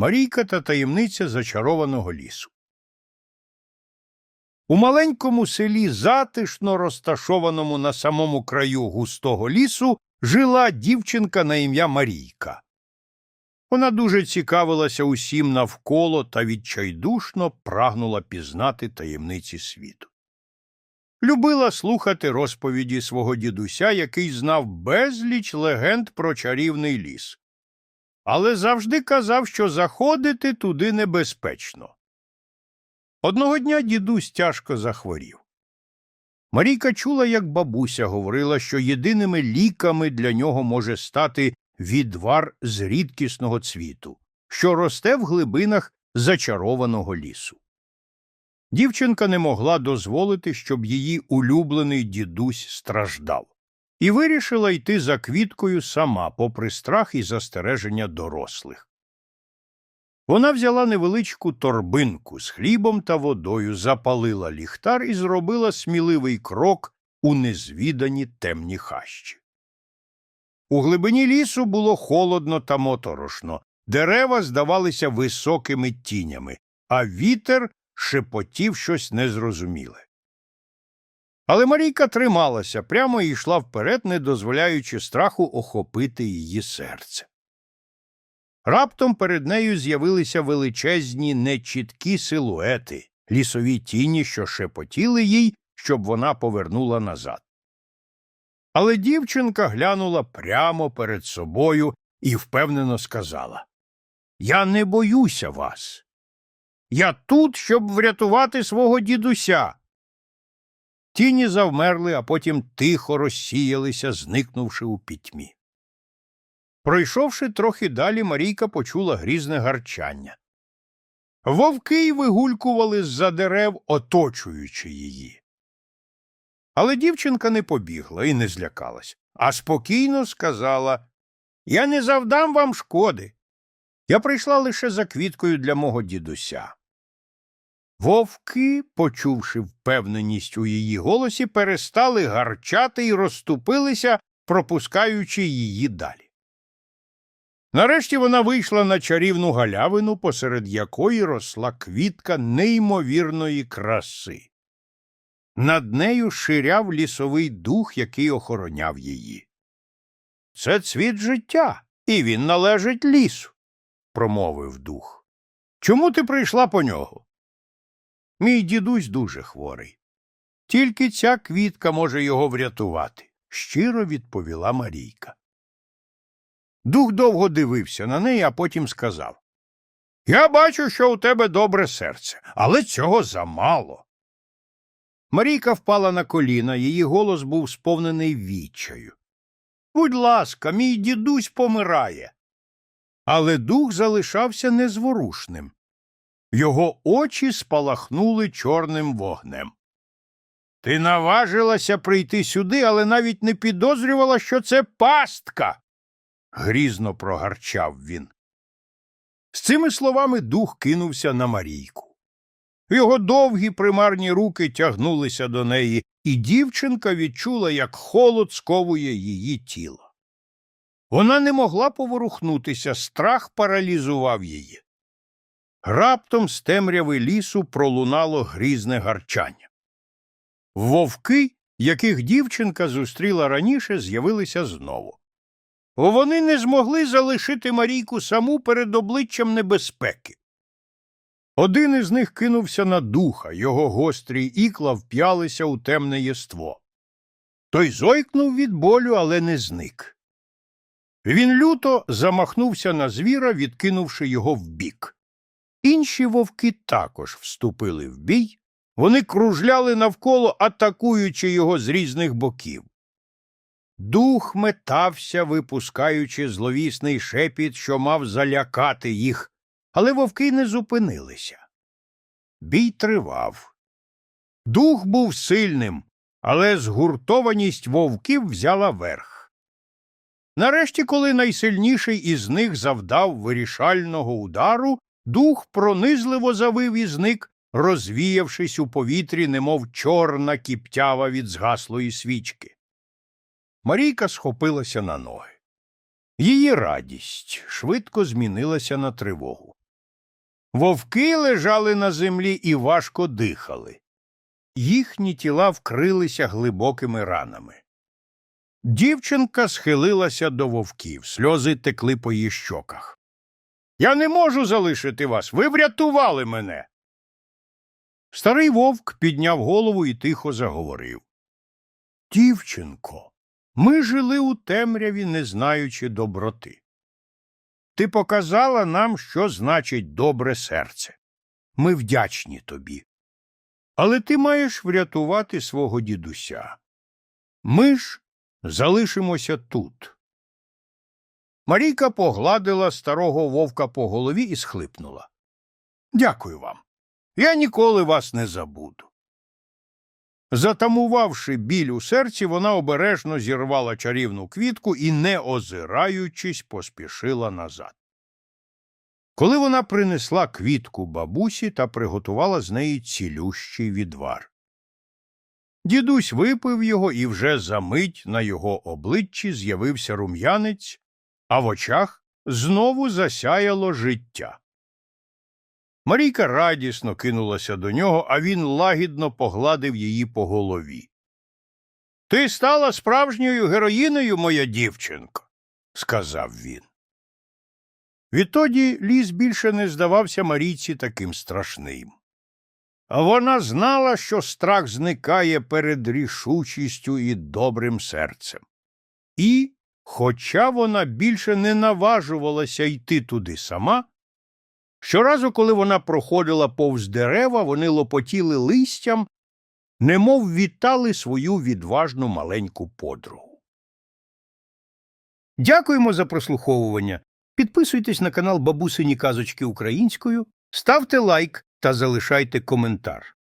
Марійка та таємниця зачарованого лісу. У маленькому селі, затишно розташованому на самому краю густого лісу, жила дівчинка на ім'я Марійка. Вона дуже цікавилася усім навколо та відчайдушно прагнула пізнати таємниці світу. Любила слухати розповіді свого дідуся, який знав безліч легенд про чарівний ліс, але завжди казав, що заходити туди небезпечно. Одного дня дідусь тяжко захворів. Марійка чула, як бабуся говорила, що єдиними ліками для нього може стати відвар з рідкісного цвіту, що росте в глибинах зачарованого лісу. Дівчинка не могла дозволити, щоб її улюблений дідусь страждав, і вирішила йти за квіткою сама, попри страх і застереження дорослих. Вона взяла невеличку торбинку з хлібом та водою, запалила ліхтар і зробила сміливий крок у незвідані темні хащі. У глибині лісу було холодно та моторошно, дерева здавалися високими тінями, а вітер шепотів щось незрозуміле. Але Марійка трималася прямо йшла вперед, не дозволяючи страху охопити її серце. Раптом перед нею з'явилися величезні нечіткі силуети, лісові тіні, що шепотіли їй, щоб вона повернула назад. Але дівчинка глянула прямо перед собою і впевнено сказала Я не боюся вас. Я тут, щоб врятувати свого дідуся. Тіні завмерли, а потім тихо розсіялися, зникнувши у пітьмі. Пройшовши трохи далі, Марійка почула грізне гарчання. Вовки вигулькували з-за дерев, оточуючи її. Але дівчинка не побігла і не злякалась, а спокійно сказала Я не завдам вам шкоди. Я прийшла лише за квіткою для мого дідуся. Вовки, почувши впевненість у її голосі, перестали гарчати і розступилися, пропускаючи її далі. Нарешті вона вийшла на чарівну галявину, посеред якої росла квітка неймовірної краси. Над нею ширяв лісовий дух, який охороняв її. Це цвіт життя, і він належить лісу, промовив дух. Чому ти прийшла по нього? Мій дідусь дуже хворий. Тільки ця квітка може його врятувати, щиро відповіла Марійка. Дух довго дивився на неї, а потім сказав Я бачу, що у тебе добре серце, але цього замало. Марійка впала на коліна, її голос був сповнений відчаю. Будь ласка, мій дідусь помирає. Але дух залишався незворушним. Його очі спалахнули чорним вогнем. Ти наважилася прийти сюди, але навіть не підозрювала, що це пастка. грізно прогарчав він. З цими словами дух кинувся на Марійку. Його довгі примарні руки тягнулися до неї, і дівчинка відчула, як холод сковує її тіло. Вона не могла поворухнутися, страх паралізував її. Раптом з темряви лісу пролунало грізне гарчання. Вовки, яких дівчинка зустріла раніше, з'явилися знову. Вони не змогли залишити Марійку саму перед обличчям небезпеки. Один із них кинувся на духа, його гострі ікла вп'ялися у темне єство. Той зойкнув від болю, але не зник. Він люто замахнувся на звіра, відкинувши його вбік. Інші вовки також вступили в бій, вони кружляли навколо, атакуючи його з різних боків. Дух метався, випускаючи зловісний шепіт, що мав залякати їх, але вовки не зупинилися. Бій тривав. Дух був сильним, але згуртованість вовків взяла верх. Нарешті, коли найсильніший із них завдав вирішального удару, дух пронизливо завив і зник, розвіявшись у повітрі, немов чорна кіптява від згаслої свічки. Марійка схопилася на ноги. Її радість швидко змінилася на тривогу. Вовки лежали на землі і важко дихали. Їхні тіла вкрилися глибокими ранами. Дівчинка схилилася до вовків, сльози текли по її щоках. Я не можу залишити вас. Ви врятували мене. Старий вовк підняв голову і тихо заговорив. Дівчинко, ми жили у темряві, не знаючи доброти. Ти показала нам, що значить добре серце. Ми вдячні тобі. Але ти маєш врятувати свого дідуся. Ми ж залишимося тут. Марійка погладила старого вовка по голові і схлипнула. Дякую вам. Я ніколи вас не забуду. Затамувавши біль у серці, вона обережно зірвала чарівну квітку і, не озираючись, поспішила назад. Коли вона принесла квітку бабусі та приготувала з неї цілющий відвар. Дідусь випив його, і вже за мить на його обличчі з'явився рум'янець, а в очах знову засяяло життя. Марійка радісно кинулася до нього, а він лагідно погладив її по голові. Ти стала справжньою героїною, моя дівчинко, сказав він. Відтоді ліс більше не здавався Марійці таким страшним. Вона знала, що страх зникає перед рішучістю і добрим серцем. І, хоча вона більше не наважувалася йти туди сама, щоразу, коли вона проходила повз дерева, вони лопотіли листям, немов вітали свою відважну маленьку подругу. Дякуємо за прослуховування. Підписуйтесь на канал Бабусині Казочки Українською, ставте лайк та залишайте коментар.